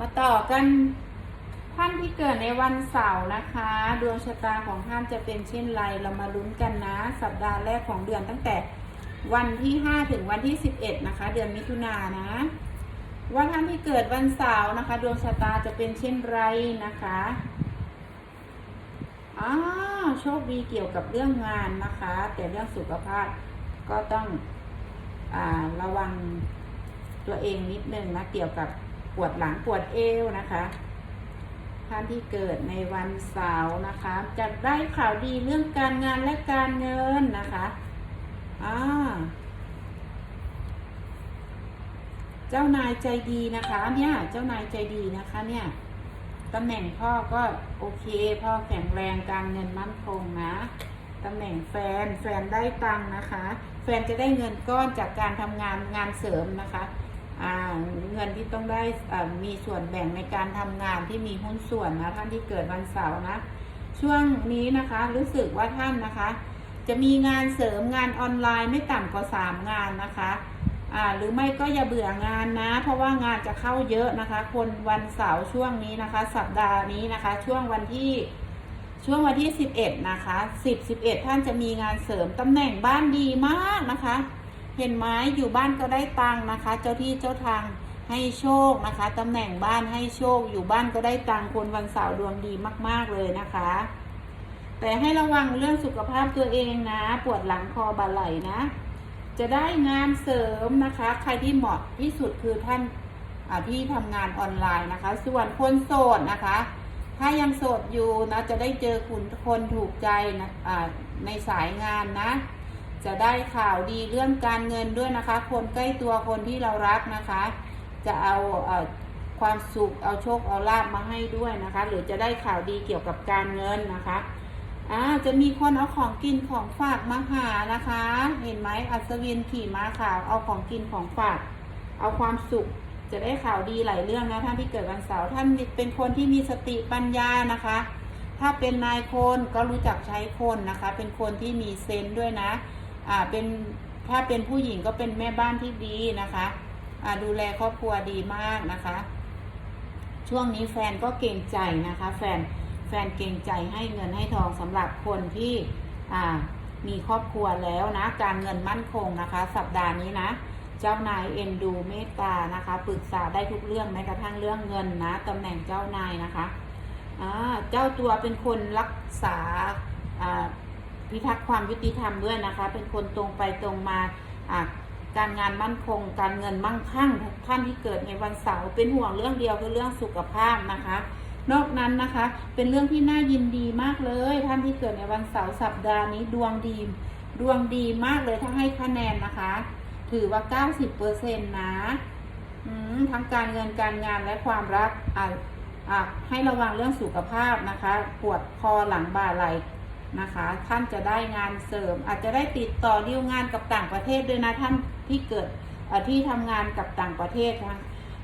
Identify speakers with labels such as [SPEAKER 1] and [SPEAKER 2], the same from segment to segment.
[SPEAKER 1] มาต่อกันท่านที่เกิดในวันเสาร์นะคะ ดวงชะตาของท่านจะเป็นเช่นไร เรามาลุ้นกันนะ สัปดาห์แรกของเดือนตั้งแต่วันที่ 5 ถึงวันที่ 11 นะคะ เดือนมิถุนายนนะ ว่าท่านที่เกิดวันเสาร์นะคะ ดวงชะตาจะเป็นเช่นไรนะคะอ้าโชคดีเกี่ยวกับเรื่องงานนะคะ แต่เรื่องสุขภาพก็ต้องอระวังตัวเองนิดนึงนะเกี่ยวกับ ปวดหลังปวดเอวนะคะท่านที่เกิดในวันเสาร์นะคะจะได้ข่าวดีเรื่องการงานและการเงินนะคะอ่าเจ้านายใจดีนะคะ เนี่ยเจ้านายใจดีนะคะเนี่ยตำแหน่งพ่อก็โอเค พ่อแข็งแรงการเงินมั่นคงนะตำแหน่งแฟนแฟนได้ตังค์นะคะ แฟนจะได้เงินก้อนจากการทำงานงานเสริมนะคะ เงินที่ต้องได้มีส่วนแบ่งในการทำงานที่มีหุ้นส่วนนะท่านที่เกิดวันเสาร์นะช่วงนี้นะคะรู้สึกว่าท่านนะคะ จะมีงานเสริมงานออนไลน์ไม่ต่ำกว่า3งานนะคะอ่าหรือไม่ก็อย่าเบื่องานนะ เพราะว่างานจะเข้าเยอะนะคะ คนวันเสาร์ช่วงนี้นะคะ สัปดาห์นี้นะคะ ช่วงวันที่ช่วงวันที่11นะคะ10 11ท่านจะมีงานเสริมตำแหน่งบ้านดีมากนะคะ เห็นไหมอยู่บ้านก็ได้ตังค์นะคะ เจ้าที่เจ้าทางให้โชคนะคะตำแหน่งบ้านให้โชค อยู่บ้านก็ได้ตังคนวันเสาร์ดวงดีมาก ๆเลยนะคะ แต่ให้ระวังเรื่องสุขภาพตัวเองนะ ปวดหลังคอบ่าไหล่นะ จะได้งานเสริมนะคะ ใครที่เหมาะที่สุดคือท่านที่ทำงานออนไลน์นะคะ ส่วนคนโสดนะคะ ถ้ายังโสดอยู่นะจะได้เจอคุณคนถูกใจนะในสายงานนะ จะได้ข่าวดีเรื่องการเงินด้วยนะคะ คนใกล้ตัวคนที่เรารักนะคะ จะเอาเอความสุขเอาโชคเอาลาบมาให้ด้วยนะคะ หรือจะได้ข่าวดีเกี่ยวกับการเงินนะคะอ่าจะมีคนเอาของกินของฝากมาหานะคะ เห็นไหมอัศวินขี่ม้าขาวเอาของกินของฝาก เอาความสุขจะได้ข่าวดีหลายเรื่องนะท่านที่เกิดวันเสาร์ท่านเป็นคนที่มีสติปัญญานะคะ ถ้าเป็นนายคนก็รู้จักใช้คนนะคะ เป็นคนที่มีเซนด้วยนะ อ่าเป็นถ้าเป็นผู้หญิงก็เป็นแม่บ้านที่ดีนะคะอ่าดูแลครอบครัวดีมากนะคะ ช่วงนี้แฟนก็เก่งใจนะคะ แฟนแฟนเก่งใจให้เงินให้ทองสำหรับคนที่อ่ามีครอบครัวแล้วนะ การเงินมั่นคงนะคะ สัปดาห์นี้นะ เจ้านายเอ็นดูเมตตานะคะปรึกษาได้ทุกเรื่องแม้กระทั่งเรื่องเงินนะตำแหน่งเจ้านายนะคะอ่าเจ้าตัวเป็นคนรักษาอ่า พิทักษ์ความยุติธรรมด้วยนะคะ เป็นคนตรงไปตรงมาการงานมั่นคง การเงินมั่งคั่งท่านที่เกิดในวันเสาร์เป็นห่วงเรื่องเดียวคือเรื่องสุขภาพนะคะ นอกนั้นนะคะ เป็นเรื่องที่น่ายินดีมากเลย ท่านที่เกิดในวันเสาร์สัปดาห์นี้ดวงดีดวงดีมากเลยถ้าให้คะแนนนะคะ ถือว่า 90%นะอืมทั้งการเงินการงานและความรักอะอะให้ระวังเรื่องสุขภาพนะคะ ปวดคอหลังบ่าไหล่ นะคะ ท่านจะได้งานเสริม อาจจะได้ติดต่อดีลงานกับต่างประเทศด้วยนะท่านที่เกิดที่ทำงานกับต่างประเทศนะ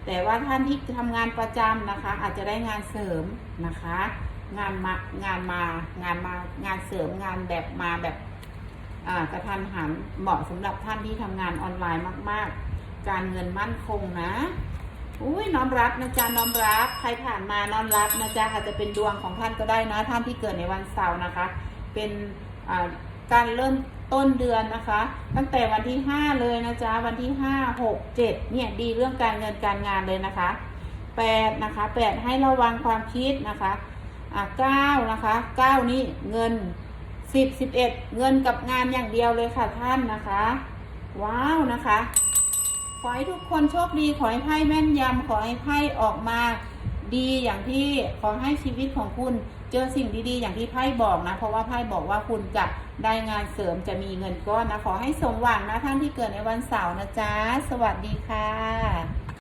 [SPEAKER 1] แต่ว่าท่านที่ทำงานประจำนะคะ อาจจะได้งานเสริมนะคะ งานมางานมางานมางานเสริมงานแบบมาแบบกระทันหันเหมาะสำหรับท่านที่ทำงานออนไลน์มาก ๆ การเงินมั่นคงนะอุ้ยน้อมรับนะจ๊ะน้อมรับใครผ่านมาน้อมรับนะจ๊ะอาจจะเป็นดวงของท่านก็ได้นะท่านที่เกิดในวันเสาร์นะคะ เป็นการเริ่มต้นเดือนนะคะ ตั้งแต่วันที่ 5 เลยนะจ๊ะวันที่ 5 6 7เนี่ยดีเรื่องการเงินการงานเลยนะคะ8นะคะ8ให้ระวังความคิดนะคะอ่า9นะคะ9นี่เงิน 10 11 เงินกับงานอย่างเดียวเลยค่ะท่านนะคะ ว้าวนะคะ ขอให้ทุกคนโชคดีขอให้ไพ่แม่นยำขอให้ไพ่ออกมา ดีอย่างที่ขอให้ชีวิตของคุณเจอสิ่งดีๆ อย่างที่ไพ่บอกนะ เพราะว่าไพ่บอกว่าคุณจะได้งานเสริมจะมีเงินก้อนนะ ขอให้สมหวังนะท่านที่เกิดในวันเสาร์นะจ๊ะ สวัสดีค่ะ